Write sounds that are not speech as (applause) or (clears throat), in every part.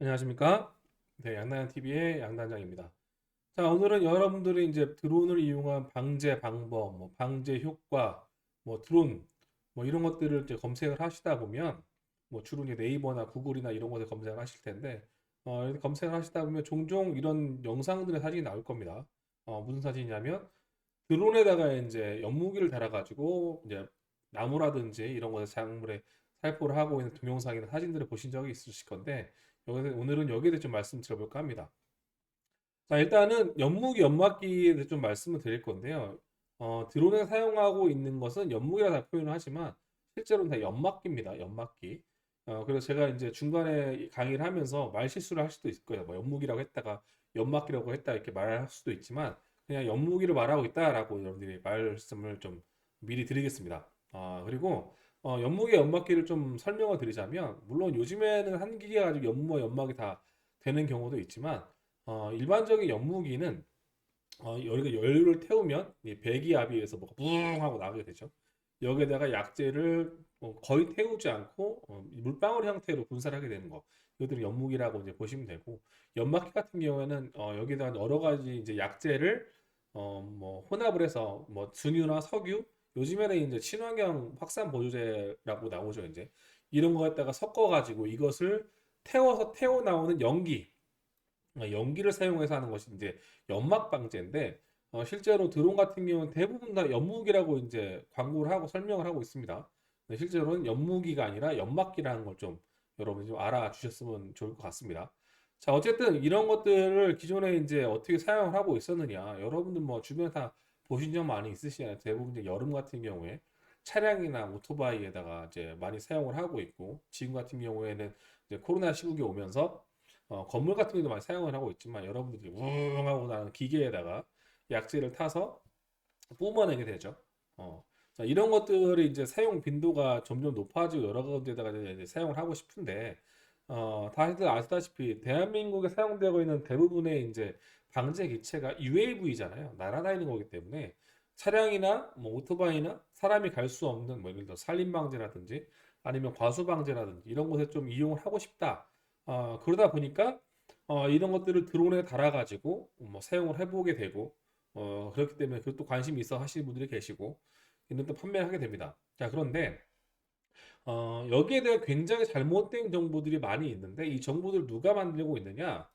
안녕하십니까? 네, 양단장 TV의 양단장입니다. 자, 오늘은 여러분들이 이제 드론을 이용한 방제 방법, 뭐 방제 효과, 뭐 드론, 뭐 이런 것들을 이제 검색을 하시다 보면, 뭐 주로 이제 네이버나 구글이나 이런 곳에 검색을 하실 텐데, 어, 검색을 하시다 보면 종종 이런 영상들의 사진이 나올 겁니다. 어, 무슨 사진이냐면 드론에다가 이제 연무기를 달아가지고 이제 나무라든지 이런 것에 작물에 살포를 하고 있는 동영상이나 사진들을 보신 적이 있으실 건데, 오늘은 여기에 대해 좀 말씀 드려볼까 합니다. 자, 일단은 연무기, 연막기에 대해 좀 말씀을 드릴 건데요. 어, 드론에 사용하고 있는 것은 연무기라 다 표현을 하지만 실제로는 다 연막기입니다. 연막기. 어, 그래서 제가 이제 중간에 강의를 하면서 말 실수를 할 수도 거예요. 뭐 연무기라고 했다가 연막기라고 했다 이렇게 말할 수도 있지만 그냥 연무기를 말하고 있다라고 여러분들이 말씀을 좀 미리 드리겠습니다. 아, 그리고 어, 연무기, 연막기를 좀 설명을 드리자면 물론 요즘에는 한 기계 가지고 연무와 연막이 다 되는 경우도 있지만 어, 일반적인 연무기는 어, 여기가 연료를 태우면 이 배기압에 서 뭐가 뿡 하고 나가게 되죠. 여기에다가 약재를 어, 거의 태우지 않고 어, 물방울 형태로 분사를 하게 되는 거. 이것들을 연무기라고 이제 보시면 되고 연막기 같은 경우에는 어, 여기다 여러 가지 이제 약재를 어, 뭐 혼합을 해서 뭐 증유나 석유 요즘에는 이제 친환경 확산 보조제라고 나오죠, 이제. 이런 거 갖다가 섞어가지고 이것을 태워서 태워 나오는 연기, 어, 연기를 사용해서 하는 것이 이제 연막 방제인데, 어, 실제로 드론 같은 경우는 대부분 다 연무기라고 이제 광고를 하고 설명을 하고 있습니다. 실제로는 연무기가 아니라 연막기라는 걸 좀 여러분이 좀 알아주셨으면 좋을 것 같습니다. 자, 어쨌든 이런 것들을 기존에 이제 어떻게 사용을 하고 있었느냐. 여러분들 뭐 주변에 다 보신 적 많이 있으시잖아요. 대부분 이제 여름 같은 경우에 차량이나 오토바이에다가 이제 많이 사용을 하고 있고, 지금 같은 경우에는 이제 코로나 시국이 오면서 어, 건물 같은 데도 많이 사용을 하고 있지만 여러분들이 우웅 하고 나는 기계에다가 약재를 타서 뿜어내게 되죠. 어. 자, 이런 것들이 이제 사용 빈도가 점점 높아지고 여러 군데다가 이제 사용을 하고 싶은데 어, 다들 아시다시피 대한민국에 사용되고 있는 대부분의 이제 방제 기체가 UAV잖아요. 날아다니는 거기 때문에 차량이나 뭐 오토바이나 사람이 갈 수 없는 뭐 예를 들어 산림 방제라든지 아니면 과수 방제라든지 이런 곳에 좀 이용을 하고 싶다. 어, 그러다 보니까 어, 이런 것들을 드론에 달아가지고 뭐 사용을 해보게 되고 어, 그렇기 때문에 그것도 관심이 있어 하시는 분들이 계시고 이런 또 판매를 하게 됩니다. 자, 그런데 어, 여기에 대해 굉장히 잘못된 정보들이 많이 있는데 이 정보들을 누가 만들고 있느냐?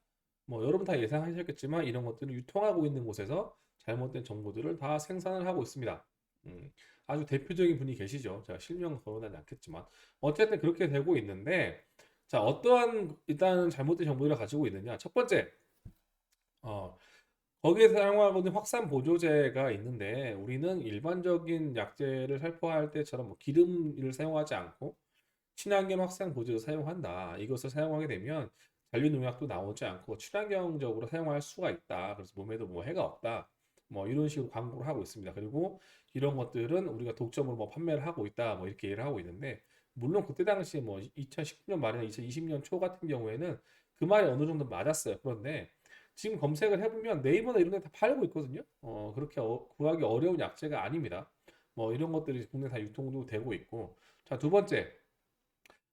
뭐 여러분 다 예상하셨겠지만 이런 것들을 유통하고 있는 곳에서 잘못된 정보들을 다 생산을 하고 있습니다. 음, 아주 대표적인 분이 계시죠. 제가 실명 거론하지 않겠지만 어쨌든 그렇게 되고 있는데 자 어떠한 일단 잘못된 정보를 가지고 있느냐? 첫 번째 어, 거기에 사용하고 있는 확산 보조제가 있는데 우리는 일반적인 약재를 살포할 때처럼 뭐 기름을 사용하지 않고 친환경 확산 보조제를 사용한다. 이것을 사용하게 되면 잔류 농약도 나오지 않고 친환경적으로 사용할 수가 있다. 그래서 몸에도 뭐 해가 없다. 뭐 이런 식으로 광고를 하고 있습니다. 그리고 이런 것들은 우리가 독점으로 뭐 판매를 하고 있다. 뭐 이렇게 얘기를 하고 있는데 물론 그때 당시에 뭐 2019년 말이나 2020년 초 같은 경우에는 그 말이 어느 정도 맞았어요. 그런데 지금 검색을 해보면 네이버나 이런 데 다 팔고 있거든요. 어, 그렇게 어, 구하기 어려운 약재가 아닙니다. 뭐 이런 것들이 국내 다 유통도 되고 있고. 자, 두 번째.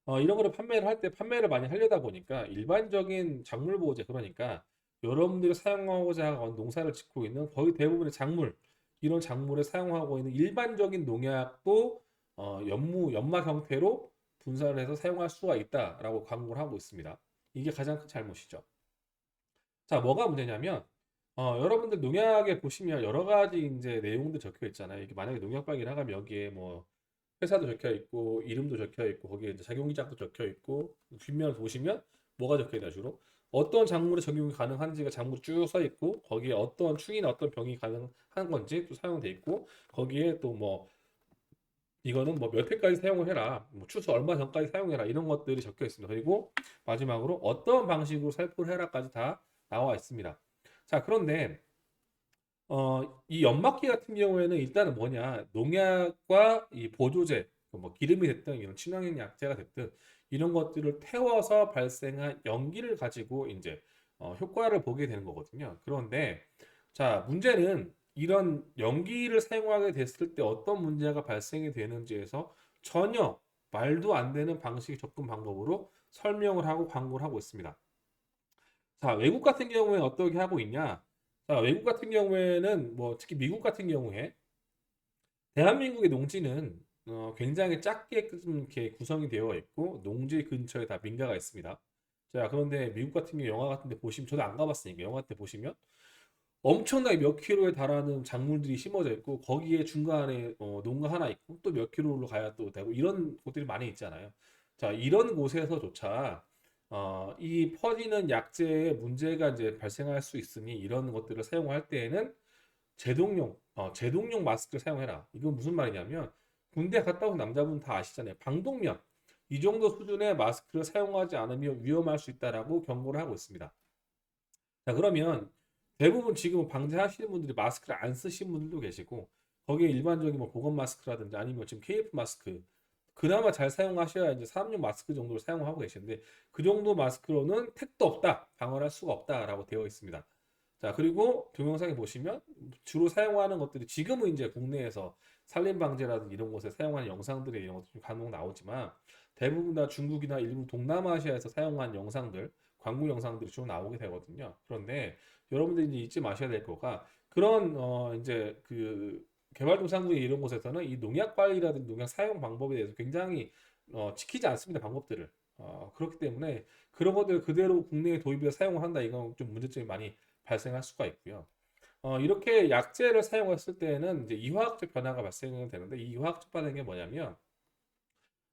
어, 이런 거를 판매를 할 때 판매를 많이 하려다 보니까 일반적인 작물 보호제 그러니까 여러분들이 사용하고자 하는 농사를 짓고 있는 거의 대부분의 작물 이런 작물에 사용하고 있는 일반적인 농약도 어, 연무 연막 형태로 분사를 해서 사용할 수가 있다라고 광고를 하고 있습니다. 이게 가장 큰 잘못이죠. 자, 뭐가 문제냐면 어, 여러분들 농약에 보시면 여러 가지 이제 내용도 적혀 있잖아요. 이게 만약에 농약방이라 하면 여기에 뭐 회사도 적혀 있고 이름도 적혀 있고 거기에 이제 작용기작도 적혀 있고 뒷면을 보시면 뭐가 적혀 있나 주로 어떤 작물에 적용이 가능한지가 작물 쭉 써 있고 거기에 어떤 충이나 어떤 병이 가능한 건지 또 사용돼 있고 거기에 또 뭐 이거는 뭐 몇 회까지 사용을 해라 뭐 추수 얼마 전까지 사용해라 이런 것들이 적혀 있습니다. 그리고 마지막으로 어떤 방식으로 살포를 해라까지 다 나와 있습니다. 자, 그런데 어, 이 연막기 같은 경우에는 일단은 뭐냐, 농약과 이 보조제, 뭐 기름이 됐든 이런 친환경 약재가 됐든 이런 것들을 태워서 발생한 연기를 가지고 이제 어, 효과를 보게 되는 거거든요. 그런데 자, 문제는 이런 연기를 사용하게 됐을 때 어떤 문제가 발생이 되는지에서 전혀 말도 안 되는 방식 접근 방법으로 설명을 하고 광고를 하고 있습니다. 자, 외국 같은 경우에 어떻게 하고 있냐? 자, 외국 같은 경우에는 뭐 특히 미국 같은 경우에 대한민국의 농지는 어, 굉장히 작게 좀 이렇게 구성이 되어 있고 농지 근처에 다 민가가 있습니다. 자, 그런데 미국 같은 경우 영화 같은 데 보시면 저도 안 가봤으니까 영화 데 보시면 엄청나게 몇 킬로에 달하는 작물들이 심어져 있고 거기에 중간에 어, 농가 하나 있고 또 몇 킬로로 가야 또 되고 이런 곳들이 많이 있잖아요. 자, 이런 곳에서조차 어, 이 퍼지는 약재에 문제가 이제 발생할 수 있으니 이런 것들을 사용할 때에는 제동용, 어, 제동용 마스크를 사용해라. 이건 무슨 말이냐면 군대 갔다 온 남자분 다 아시잖아요. 방독면 이 정도 수준의 마스크를 사용하지 않으면 위험할 수 있다라고 경고를 하고 있습니다. 자, 그러면 대부분 지금 방제하시는 분들이 마스크를 안 쓰신 분들도 계시고 거기에 일반적인 뭐 보건 마스크라든지 아니면 지금 KF 마스크 그나마 잘 사용하셔야 이제 사람용 마스크 정도를 사용하고 계시는데 그 정도 마스크로는 택도 없다, 방어할 수가 없다라고 되어 있습니다. 자, 그리고 동영상에 보시면 주로 사용하는 것들이 지금은 이제 국내에서 산림 방제라든지 이런 곳에 사용하는 영상들이 이런 것들이 간혹 나오지만 대부분 다 중국이나 일부 동남아시아에서 사용한 영상들, 광고 영상들이 좀 나오게 되거든요. 그런데 여러분들이 이제 잊지 마셔야 될 거가 그런 어 이제 그 개발도상국의 이런 곳에서는 이 농약 관리라든지 농약 사용 방법에 대해서 굉장히 어 지키지 않습니다. 방법들을. 어 그렇기 때문에 그런 것들을 그대로 국내에 도입해서 사용을 한다. 이건 좀 문제점이 많이 발생할 수가 있고요. 어, 이렇게 약재를 사용했을 때는 이제 이화학적 변화가 발생되는데 이 이화학적 게 뭐냐면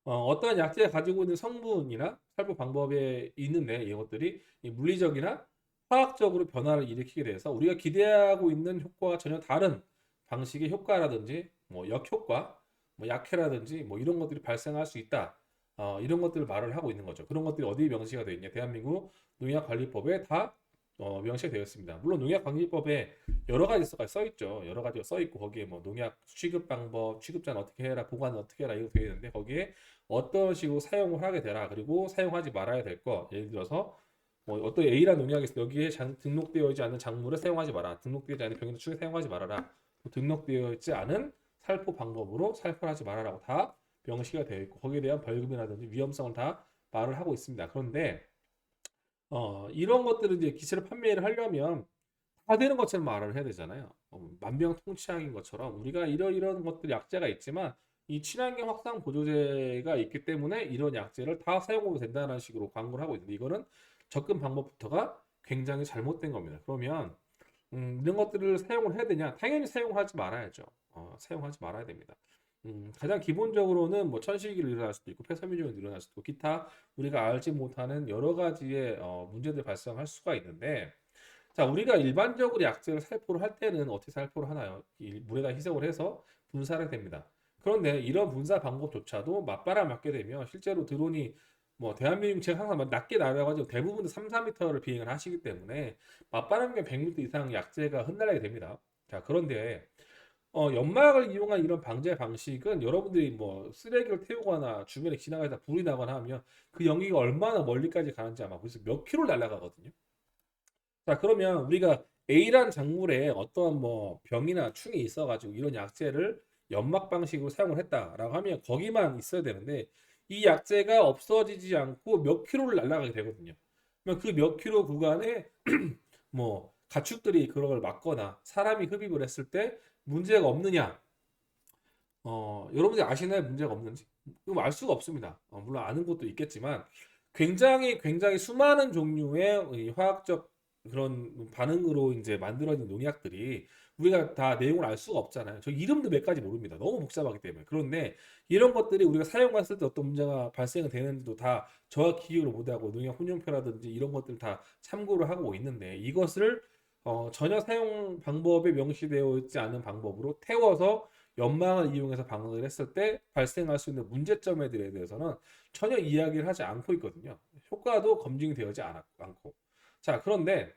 어, 떠한 약재가 가지고 있는 성분이나 살포 방법에 있는데 이것들이 이 물리적이나 화학적으로 변화를 일으키게 돼서 우리가 기대하고 있는 효과와 전혀 다른 방식의 효과라든지 뭐 역효과, 뭐 약해라든지 뭐 이런 것들이 발생할 수 있다. 어, 이런 것들을 말을 하고 있는 거죠. 그런 것들이 어디에 명시가 되어 있냐? 대한민국 농약관리법에 다 어, 명시가 되어 있습니다. 물론 농약관리법에 여러 가지가 써 있죠. 여러 가지가 써 있고 거기에 뭐 농약 취급 방법, 취급자는 어떻게 해라, 보관은 어떻게 해라 이거 되어 있는데 거기에 어떤 식으로 사용을 하게 되라 그리고 사용하지 말아야 될 거. 예를 들어서 뭐 어떤 A라는 있어 여기에 장- 등록되어 있지 않은 작물을 사용하지 마라. 등록되지 않은 병이나 축에 사용하지 말아라. 또 등록되어 있지 않은 살포 방법으로 살포를 하지 말아라고 다 명시가 되어 있고 거기에 대한 벌금이라든지 위험성을 다 말을 하고 있습니다. 그런데 어, 이런 것들을 이제 기체를 판매를 하려면 다 되는 것처럼 말을 해야 되잖아요. 어, 만병통치약인 것처럼 우리가 이러이러한 것들 약재가 있지만 이 친환경 확산 보조제가 있기 때문에 이런 약재를 다 사용해도 된다는 식으로 광고를 하고 있는데 이거는 접근 방법부터가 굉장히 잘못된 겁니다. 그러면 음, 이런 것들을 사용을 해야 되냐? 당연히 사용하지 말아야죠. 어, 사용하지 말아야 됩니다. 음, 가장 기본적으로는 뭐 천식이 일어날 수도 있고 폐섬유증이 일어날 수도 있고 기타 우리가 알지 못하는 여러 가지의 어, 문제들 발생할 수가 있는데 자 우리가 일반적으로 약재를 살포를 할 때는 어떻게 살포를 하나요? 이 물에다 희석을 해서 분사를 됩니다. 그런데 이런 분사 방법조차도 맞바람 맞게 되면 실제로 드론이 뭐 대한민국 제가 항상 낮게 날아가지고 대부분 3, 4m를 비행을 하시기 때문에 맞바람이면 100m 이상 약재가 흩날리게 됩니다. 자 그런데 어, 연막을 이용한 이런 방제 방식은 여러분들이 뭐 쓰레기를 태우거나 주변에 지나가다 불이 나거나 하면 그 연기가 얼마나 멀리까지 가는지 아마 벌써 몇 킬로를 날아가거든요. 자, 그러면 우리가 A란 작물에 어떤 뭐 병이나 충이 있어가지고 이런 약재를 연막 방식으로 사용을 했다라고 하면 거기만 있어야 되는데 이 약재가 없어지지 않고 몇 킬로를 날아가게 되거든요. 그러면 그 몇 킬로 구간에 (clears throat) 뭐 가축들이 그런 걸 막거나 사람이 흡입을 했을 때 문제가 없느냐? 어, 여러분들이 아시나요? 문제가 없는지? 그럼 알 수가 없습니다. 어, 물론 아는 것도 있겠지만 굉장히 굉장히 수많은 종류의 이 화학적 그런 반응으로 이제 만들어진 농약들이 우리가 다 내용을 알 수가 없잖아요. 저 이름도 몇 가지 모릅니다. 너무 복잡하기 때문에. 그런데 이런 것들이 우리가 사용했을 때 어떤 문제가 발생 되는지도 다 정확히 기억을 못하고 농약 혼용표라든지 이런 것들 다 참고를 하고 있는데 이것을 어, 전혀 사용 방법에 명시되어 있지 않은 방법으로 태워서 연망을 이용해서 방어를 했을 때 발생할 수 있는 문제점에 대해서는 전혀 이야기를 하지 않고 있거든요. 효과도 검증이 되지 않고. 자, 그런데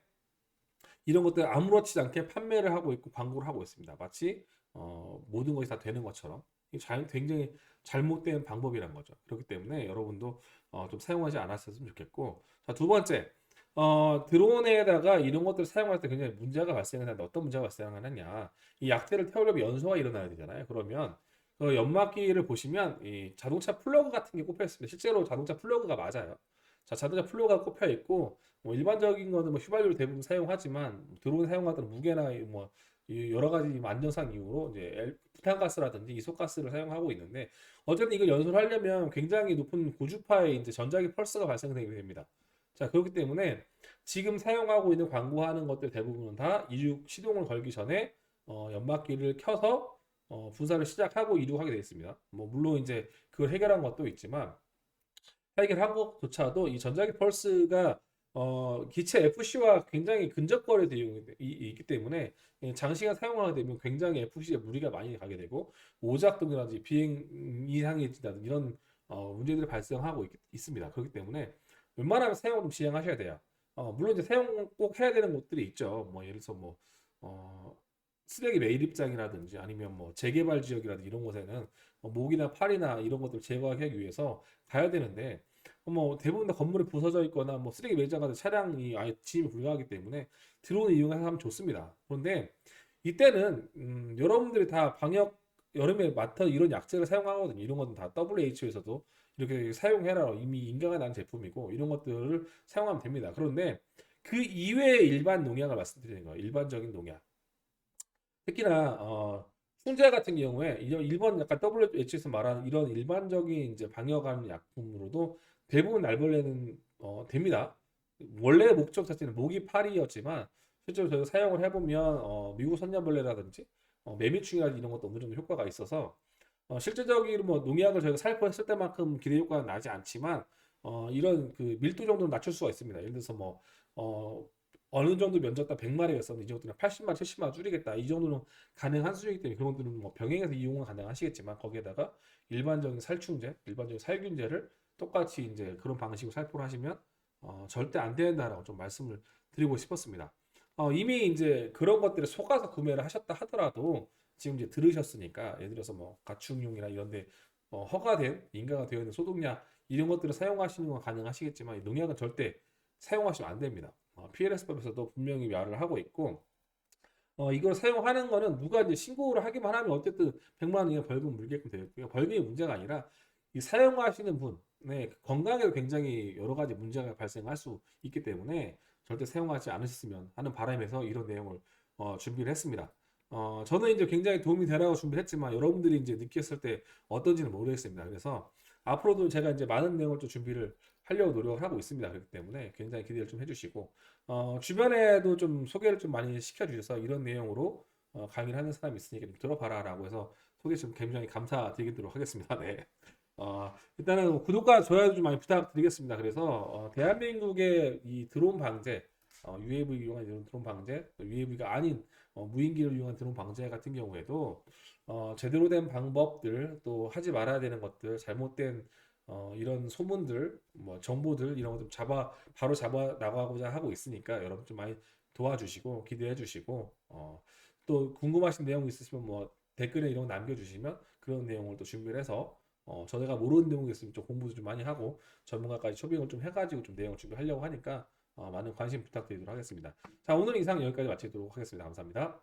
이런 것들 아무렇지 않게 판매를 하고 있고 광고를 하고 있습니다. 마치 어, 모든 것이 다 되는 것처럼 잘, 굉장히 잘못된 방법이란 거죠. 그렇기 때문에 여러분도 어, 좀 사용하지 않았으면 좋겠고 자, 두 번째 어, 드론에다가 이런 것들을 사용할 때 굉장히 문제가 발생하는데 어떤 문제가 발생하느냐. 이 약재를 태우려면 연소가 일어나야 되잖아요. 그러면 그 연막기를 보시면 이 자동차 플러그 같은 게 꼽혀 있습니다. 실제로 자동차 플러그가 맞아요. 자, 자동차 플로가 꼽혀 있고 뭐 일반적인 거는 뭐 휘발유를 대부분 사용하지만 드론 사용하던 무게나 이뭐이 여러 가지 뭐 안전상 이유로 이제 엘- 부탄가스라든지 이소가스를 사용하고 있는데 어쨌든 이걸 연소하려면 굉장히 높은 고주파의 이제 전자기 펄스가 발생되게 됩니다. 자, 그렇기 때문에 지금 사용하고 있는 광고하는 것들 대부분은 다 이륙 시동을 걸기 전에 어, 연막기를 켜서 어, 분사를 시작하고 이륙하게 되어 있습니다. 뭐 물론 이제 그걸 해결한 것도 있지만 해결한 것조차도 이 전자기 펄스가 어, 기체 FC와 굉장히 근접거리에 되어 있기 때문에 예, 장시간 사용하게 되면 굉장히 FC에 무리가 많이 가게 되고 오작동이라든지 비행 이상해진다든지 이런 어, 문제들이 발생하고 있, 습니다 그렇기 때문에 웬만하면 사용을 좀 지양하셔야 돼요. 어, 물론 이제 사용 꼭 해야 되는 곳들이 있죠. 뭐 예를 들어서 뭐 어, 쓰레기 매립장이라든지 아니면 뭐 재개발 지역이라든지 이런 곳에는 뭐 목이나 팔이나 이런 것들을 제거하기 위해서 가야 되는데 뭐 대부분 다 건물이 부서져 있거나 뭐 쓰레기 매립장 같은 차량이 아예 진입이 불가하기 때문에 드론을 이용해서 하면 좋습니다. 그런데 이때는 음, 여러분들이 다 방역 여름에 맡아 이런 약제를 사용하거든요. 이런 것은 다 WHO에서도 이렇게 사용해라 이미 인가가 난 제품이고 이런 것들을 사용하면 됩니다. 그런데 그 이외의 일반 농약을 말씀드리는 거예요. 일반적인 농약. 특히나 어, 훈제 같은 경우에 일본 약간 WHO에서 말하는 이런 일반적인 이제 방역하는 약품으로도 대부분 날벌레는 어, 됩니다. 원래 목적 자체는 모기 파리였지만 실제로 저희가 사용을 해보면 어, 미국 선녀벌레라든지 어, 매미충이라든지 이런 것도 어느 정도 효과가 있어서 어, 실제적으로 뭐 농약을 저희가 살포했을 때만큼 기대 효과는 나지 않지만 어, 이런 그 밀도 정도는 낮출 수가 있습니다. 예를 들어서 뭐 어, 어느 정도 면적당 100마리였었는데 이 정도는 80마리, 70마리 줄이겠다. 이 정도는 가능한 수준이기 때문에 그런 것들은 뭐 병행해서 이용은 가능하시겠지만 거기에다가 일반적인 살충제, 일반적인 살균제를 똑같이 이제 그런 방식으로 살포를 하시면 어, 절대 안 된다라고 좀 말씀을 드리고 싶었습니다. 어, 이미 이제 그런 것들을 속아서 구매를 하셨다 하더라도 지금 이제 들으셨으니까 예를 들어서 뭐 가축용이나 이런데 어, 허가된 인가가 되어 있는 소독약 이런 것들을 사용하시는 건 가능하시겠지만 이 농약은 절대 사용하시면 안 됩니다. 어, PLS법에서도 분명히 말을 하고 있고 어, 이걸 사용하는 거는 누가 이제 신고를 하기만 하면 어쨌든 100만 원 이하 벌금 물게끔 되어 있고요. 벌금이 문제가 아니라 이 사용하시는 분 의 건강에도 굉장히 여러 가지 문제가 발생할 수 있기 때문에 절대 사용하지 않으셨으면 하는 바람에서 이런 내용을 어, 준비를 했습니다. 어, 저는 이제 굉장히 도움이 되라고 준비를 했지만 여러분들이 이제 느꼈을 때 어떤지는 모르겠습니다. 그래서 앞으로도 제가 이제 많은 내용을 좀 준비를 하려고 노력을 하고 있습니다. 그렇기 때문에 굉장히 기대를 좀 해주시고 어, 주변에도 좀 소개를 좀 많이 시켜주셔서 이런 내용으로 어, 강의를 하는 사람이 있으니까 좀 들어봐라라고 해서 소개 좀 굉장히 감사드리도록 하겠습니다. (laughs) 네. 어, 일단은 뭐 구독과 좋아요 좀 많이 부탁드리겠습니다. 그래서 어, 대한민국의 이 드론 방제, 어, UAV 이용한 이런 드론 방제, UAV가 아닌 어, 무인기를 이용한 드론 방제 같은 경우에도 어, 제대로 된 방법들 또 하지 말아야 되는 것들 잘못된 어, 이런 소문들 뭐 정보들 이런 것들 잡아 바로 잡아 나가고자 하고 있으니까 여러분 좀 많이 도와주시고 기대해 주시고 어, 또 궁금하신 내용 있으시면 뭐 댓글에 이런 거 남겨주시면 그런 내용을 또 준비를 해서 어, 저희가 모르는 내용이 있으면 좀 공부도 좀 많이 하고 전문가까지 초빙을 좀 해가지고 좀 내용을 준비하려고 하니까 어, 많은 관심 부탁드리도록 하겠습니다. 자 오늘 이상 여기까지 마치도록 하겠습니다. 감사합니다.